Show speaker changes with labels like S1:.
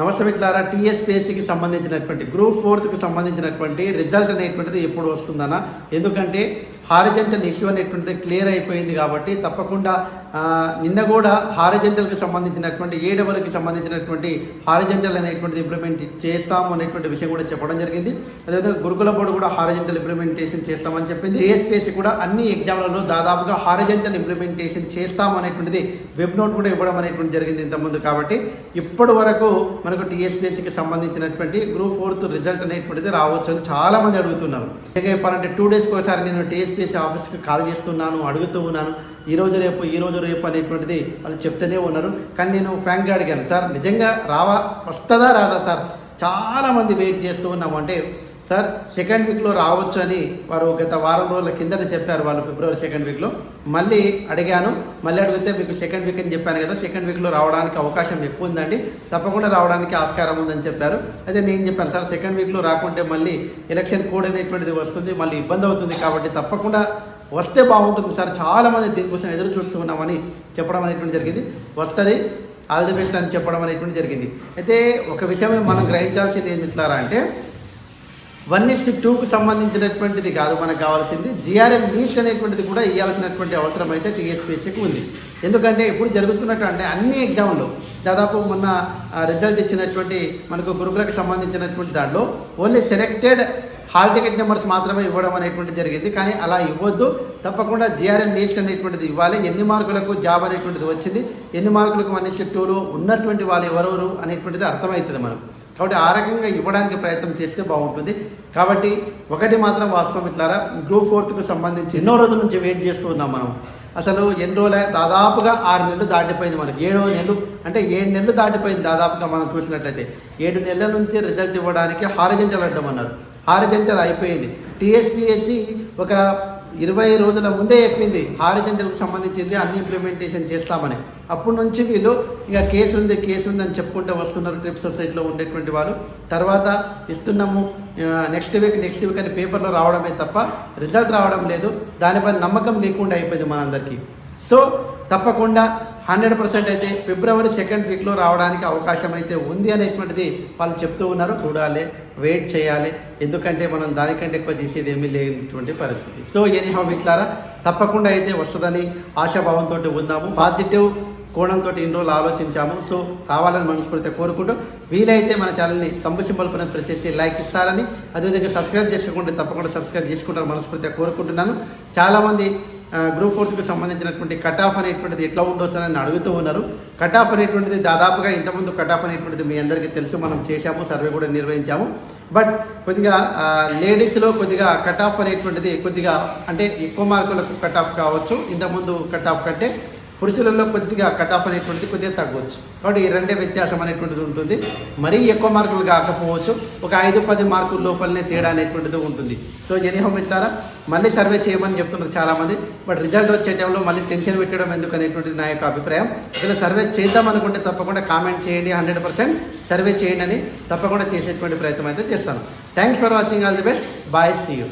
S1: నమస్తే మిత్రులారా టీఎస్పీఎస్సికి సంబంధించినటువంటి గ్రూప్ ఫోర్త్కి సంబంధించినటువంటి రిజల్ట్ అనేటువంటిది ఎప్పుడు వస్తుందన్న? ఎందుకంటే హారిజెంటల్ ఇష్యూ అనేటువంటిది క్లియర్ అయిపోయింది కాబట్టి తప్పకుండా నిన్న కూడా హారిజెంటల్కి సంబంధించినటువంటి ఏ సంబంధించినటువంటి హారిజెంటల్ అనేటువంటిది ఇంప్లిమెంట్ చేస్తాము అనేటువంటి విషయం కూడా చెప్పడం జరిగింది. అదేవిధంగా గురుకుల బోర్డు కూడా హారిజెంటల్ ఇంప్లిమెంటేషన్ చేస్తామని చెప్పింది. ఏఎస్పీఎస్సీ కూడా అన్ని ఎగ్జామ్లలో దాదాపుగా హారిజెంటల్ ఇంప్లిమెంటేషన్ చేస్తాము అనేటువంటిది వెబ్ నోట్ కూడా ఇవ్వడం అనేటువంటి జరిగింది ఇంతకుముందు కాబట్టి ఇప్పటి వరకు మనకు టీఎస్పీఎస్సీకి సంబంధించినటువంటి గ్రూప్ ఫోర్త్ రిజల్ట్ అనేటువంటిది రావచ్చు అని చాలా మంది అడుగుతున్నారు. ఇంకా చెప్పాలంటే టూ డేస్కి ఒకసారి నేను టీఎస్పీఎస్సి ఆఫీస్కి కాల్ చేస్తున్నాను అడుగుతూ ఉన్నాను. ఈ రోజు రేపు ఈ రోజు రేపు అనేటువంటిది వాళ్ళు చెప్తూనే ఉన్నారు. కానీ నేను ఫ్రాంక్గా అడిగాను సార్ నిజంగా రావా? వస్తుందా రాదా సార్? చాలా మంది వెయిట్ చేస్తూ ఉన్నాము. అంటే సార్ సెకండ్ వీక్లో రావచ్చు అని వారు గత వారం రోజుల కిందట చెప్పారు వాళ్ళు ఫిబ్రవరి సెకండ్ వీక్లో మళ్ళీ అడిగాను మళ్ళీ అడిగితే మీకు సెకండ్ వీక్ అని చెప్పాను కదా సెకండ్ వీక్లో రావడానికి అవకాశం ఎక్కువ ఉందండి. తప్పకుండా రావడానికి ఆస్కారం ఉందని చెప్పారు. అయితే నేను చెప్పాను సార్ సెకండ్ వీక్లో రాకుంటే మళ్ళీ ఎలక్షన్ కోడ్ అనేటువంటిది వస్తుంది మళ్ళీ ఇబ్బంది అవుతుంది కాబట్టి తప్పకుండా వస్తే బాగుంటుంది సార్. చాలామంది దీనికోసం ఎదురు చూస్తూ ఉన్నామని చెప్పడం అనేటువంటి జరిగింది. వస్తుంది ఆల్ ది బెస్ట్ అని చెప్పడం అనేటువంటి జరిగింది. అయితే ఒక విషయం మనం గ్రహించాల్సింది ఏంటి అంటే వన్ ఇస్ట్ టూకు సంబంధించినటువంటిది కాదు. మనకు కావాల్సింది జిఆర్ఎం నీట్ అనేటువంటిది కూడా ఇవ్వాల్సినటువంటి అవసరం అయితే టీఎస్పీఎస్సీకి ఉంది. ఎందుకంటే ఇప్పుడు జరుగుతున్నట్టు అంటే అన్ని ఎగ్జామ్లు దాదాపు మొన్న రిజల్ట్ ఇచ్చినటువంటి మనకు గురుకులకు సంబంధించినటువంటి దాంట్లో only selected hall ticket numbers మాత్రమే ఇవ్వడం అనేటువంటి జరిగింది. కానీ అలా ఇవ్వద్దు. తప్పకుండా జిఆర్ఎం లిస్ట్ అనేటువంటిది ఇవ్వాలి. ఎన్ని మార్కులకు జాబ్ అనేటువంటిది వచ్చింది ఎన్ని మార్కులకు మన టూరు ఉన్నటువంటి వాళ్ళు ఎవరెవరు అనేటువంటిది అర్థమవుతుంది మనకు. కాబట్టి ఆ రకంగా ఇవ్వడానికి ప్రయత్నం చేస్తే బాగుంటుంది. కాబట్టి ఒకటి మాత్రం వాస్తవం ఇట్లారా గ్రూప్ ఫోర్త్కు సంబంధించి ఎన్నో రోజుల నుంచి వెయిట్ చేస్తూ ఉన్నాం మనం. అసలు ఎన్ని రోజులే దాదాపుగా ఆరు నెలలు దాటిపోయింది మనకి. ఏడు నెలలు అంటే ఏడు నెలలు దాటిపోయింది దాదాపుగా మనం చూసినట్లయితే. ఏడు నెలల నుంచి రిజల్ట్ ఇవ్వడానికి హారిజెంటల్ అడ్డమన్నారు హారిజెంటల్ అయిపోయింది. టీఎస్పిఎస్సి ఒక ఇరవై రోజుల ముందే చెప్పింది హారిజెంటల్కి సంబంధించింది అన్ని ఇంప్లిమెంటేషన్ చేస్తామని. అప్పటి నుంచి వీళ్ళు ఇక కేసు ఉంది కేసు ఉంది అని చెప్పుకుంటూ వస్తున్నారు ట్రిప్ సొసైటీలో ఉండేటువంటి వాళ్ళు. తర్వాత ఇస్తున్నాము నెక్స్ట్ వీక్ నెక్స్ట్ వీక్ అని పేపర్లో రావడమే తప్ప రిజల్ట్ రావడం లేదు. దానిపై నమ్మకం లేకుండా అయిపోయింది మనందరికీ. సో తప్పకుండా హండ్రెడ్ పర్సెంట్ అయితే ఫిబ్రవరి సెకండ్ వీక్లో రావడానికి అవకాశం అయితే ఉంది అనేటువంటిది వాళ్ళు చెప్తూ ఉన్నారు. చూడాలి వెయిట్ చేయాలి. ఎందుకంటే మనం దానికంటే ఎక్కువ చేసేది ఏమీ లేనటువంటి పరిస్థితి. సో ఎనీహౌ మిట్లారా తప్పకుండా అయితే వస్తుందని ఆశాభావంతో ఉందాము పాజిటివ్ కోణంతో ఇన్ని రోజులు ఆలోచించాము. సో రావాలని మనస్ఫూర్తిగా కోరుకుంటూ వీలైతే మన ఛానల్ని తంపు సింబల్ పైన ప్రెస్ చేసి లైక్ ఇస్తారని అదేవిధంగా సబ్స్క్రైబ్ చేసుకుంటే తప్పకుండా సబ్స్క్రైబ్ చేసుకుంటారు మనస్ఫూర్తిగా కోరుకుంటున్నాను. చాలామంది గ్రూప్ ఫోర్త్కి సంబంధించినటువంటి కట్ ఆఫ్ అనేటువంటిది ఎట్లా ఉండొచ్చు అని అడుగుతూ ఉన్నారు. కట్ ఆఫ్ అనేటువంటిది దాదాపుగా ఇంతకుముందు కట్ ఆఫ్ అనేటువంటిది మీ అందరికీ తెలుసు మనం చేశాము సర్వే కూడా నిర్వహించాము. బట్ కొద్దిగా లేడీస్లో కొద్దిగా కట్ ఆఫ్ అనేటువంటిది కొద్దిగా అంటే ఎక్కువ మార్కులకు కట్ ఆఫ్ కావచ్చు. ఇంతకుముందు కట్ ఆఫ్ కంటే పురుషులలో కొద్దిగా కట్ ఆఫ్ అనేటువంటిది కొద్దిగా తగ్గవచ్చు కాబట్టి ఈ రెండే వ్యత్యాసం అనేటువంటిది ఉంటుంది. మరీ ఎక్కువ మార్కులు కాకపోవచ్చు. ఒక ఐదు పది మార్కుల లోపలనే తేడా అనేటువంటిది ఉంటుంది. సో ఎనీహోమ్ ఇట్లారా మళ్ళీ సర్వే చేయమని చెప్తున్నారు చాలామంది. బట్ రిజల్ట్ వచ్చే టైంలో మళ్ళీ టెన్షన్ పెట్టడం ఎందుకు అనేటువంటి నా యొక్క అభిప్రాయం. ఇలా సర్వే చేద్దాం అనుకుంటే తప్పకుండా కామెంట్ చేయండి హండ్రెడ్ పర్సెంట్. సర్వే చేయండి అని తప్పకుండా చేసేటువంటి ప్రయత్నం అయితే చేస్తాను. Thanks for watching all the best bye see you